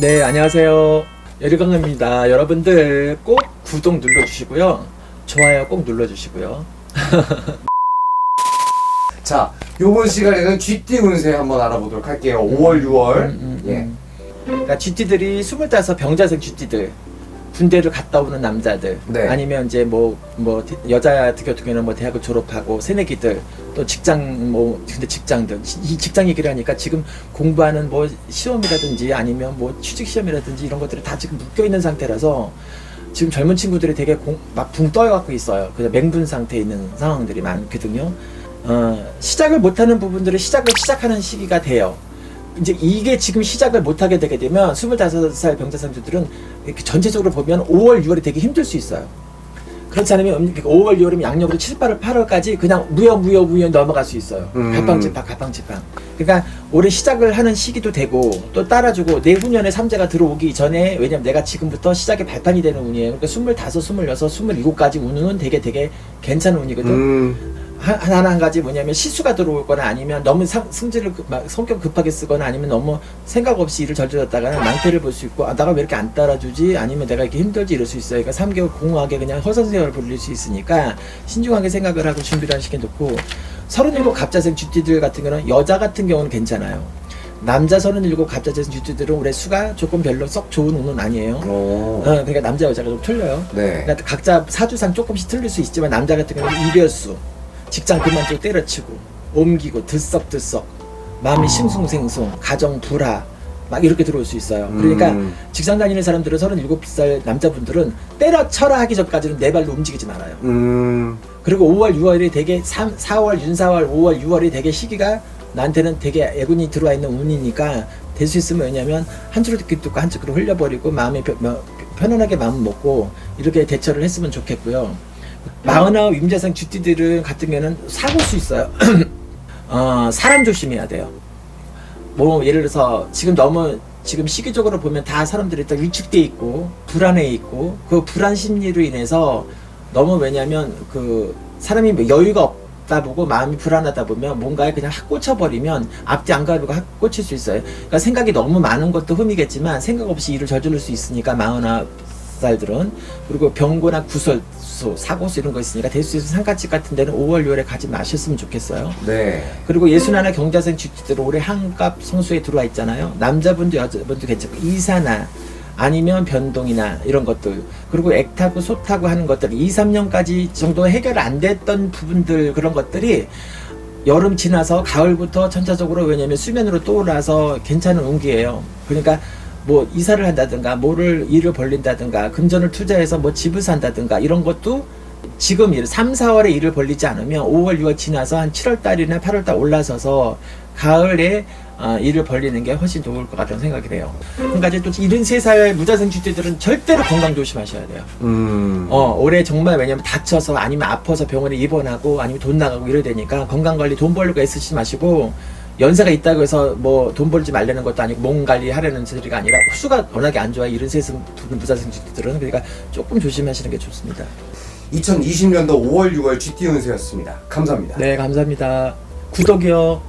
네, 안녕하세요. 여리광입니다. 여러분들 꼭 구독 눌러주시고요. 좋아요 꼭 눌러주시고요. 자, 요번 시간에는 GT 운세 한번 알아보도록 할게요. 5월, 6월. 음, 음, 예. 음. 그러니까 GT들이 25 병자생 GT들 군대를 갔다 오는 남자들 네. 아니면 이제 뭐 뭐 여자 같은 경우는 뭐 대학을 졸업하고 새내기들 또 직장 뭐 근데 직장들 이 직장 얘기를 하니까 지금 공부하는 뭐 시험이라든지 아니면 뭐 취직 시험이라든지 이런 것들이 다 지금 묶여 있는 상태라서 지금 젊은 친구들이 되게 막붕 떠갖고 있어요. 그래서 맹분 상태에 있는 상황들이 많거든요. 어, 시작을 못하는 부분들을 시작을 시작하는 시기가 돼요. 이제 이게 지금 시작을 못하게 되게 되면 25살 병자상들은 이렇게 전체적으로 보면 5월, 6월이 되게 힘들 수 있어요. 그렇지 않으면 음, 5월, 6월이면 양력으로 7, 8월, 8월까지 그냥 무여, 무여, 무여 넘어갈 수 있어요. 음. 갈팡질팡, 갈팡질팡. 그러니까 올해 시작을 하는 시기도 되고 또 따라주고 내후년에 삼재가 들어오기 전에 왜냐면 내가 지금부터 시작의 발판이 되는 운이에요. 그러니까 25, 26, 27까지 운은 되게 되게 괜찮은 운이거든. 음, 하- 하나 한 가지 뭐냐면 실수가 들어올 거나 아니면 너무 상, 승질을 급- 막 성격 급하게 쓰거나 아니면 너무 생각 없이 일을 저질렀다가는 낭패를 볼 수 있고 아 나가 왜 이렇게 안 따라주지? 아니면 내가 이렇게 힘들지? 이럴 수 있어요. 그러니까 3개월 공허하게 그냥 허선세월을 벌릴 수 있으니까 신중하게 생각을 하고 준비를 한 시켜 놓고 37 갑자생 쥐띠들 같은 경우는 여자 같은 경우는 괜찮아요. 남자 37 갑자생 쥐띠들은 올해 수가 조금 별로 썩 좋은 운은 아니에요. 오. 어, 그러니까 남자 여자가 좀 틀려요. 네. 그러니까 각자 사주상 조금씩 틀릴 수 있지만 남자 같은 경우는 이별수, 직장 그만두고 때려치고, 옮기고 들썩들썩, 마음이 싱숭생숭, 가정 불화 막 이렇게 들어올 수 있어요. 그러니까 음. 직장 다니는 사람들은 37살 남자분들은 때려쳐라 하기 전까지는 내 발로 움직이지 말아요. 음, 그리고 5월, 6월이 되게 3, 4월, 윤사월, 5월, 6월이 되게 시기가 나한테는 되게 애군이 들어와 있는 운이니까 될 수 있으면 왜냐면 한 듣기 듣고 한 줄로 흘려버리고 마음이 펴- 뭐, 편안하게 마음 먹고 이렇게 대처를 했으면 좋겠고요. 마흔아홉 임자상 쥐띠들은 같은 경우는 사고 수 있어요. 어, 사람 조심해야 돼요. 뭐 예를 들어서 지금 너무 지금 시기적으로 보면 다 사람들이 다 위축돼 있고 불안해 있고 그 불안 심리로 인해서 너무 왜냐면 그 사람이 뭐 여유가 없다 보고 마음이 불안하다 보면 뭔가에 그냥 확 꽂혀버리면 앞뒤 안 가리고 확 꽂힐 수 있어요. 그러니까 생각이 너무 많은 것도 흠이겠지만 생각 없이 일을 저지를 수 있으니까 마흔아 살들은 그리고 병고나 구설수 사고수 이런 거 있으니까 수 있는 상가집 같은 데는 5월 6월에 가지 마셨으면 좋겠어요. 네. 그리고 예순 하나 경자생 주지들 올해 한갑 성수에 들어와 있잖아요. 남자분도 여자분도 괜찮고 이사나 아니면 변동이나 이런 것들 그리고 액타고 솥하고 하는 것들 2, 3년까지 정도 해결 안 됐던 부분들 그런 것들이 여름 지나서 가을부터 전체적으로 왜냐면 수면으로 떠올라서 괜찮은 운기예요. 그러니까 뭐 이사를 한다든가 뭐를 일을 벌린다든가 금전을 투자해서 뭐 집을 산다든가 이런 것도 지금 일 3, 4월에 일을 벌리지 않으면 5월, 6월 지나서 한 7월 달이나 8월 달 올라서서 가을에 어, 일을 벌리는 게 훨씬 좋을 것 같다는 생각이 돼요. 한 가지 또 73살 무자생 주제들은 절대로 건강 조심하셔야 돼요. 음. 어, 올해 정말 왜냐면 다쳐서 아니면 아파서 병원에 입원하고 아니면 돈 나가고 이래야 되니까 건강 관리 돈 벌려고 애쓰지 마시고 연세가 있다고 해서 뭐 돈 벌지 말라는 것도 아니고 몸 관리하려는 소리가 아니라 수가 워낙에 안 좋아요. 이런 세상 무자생 주제들은 그러니까 조금 조심하시는 게 좋습니다. 2020년도 5월, 6월 GT 운세였습니다. 감사합니다. 네, 감사합니다. 구독이요.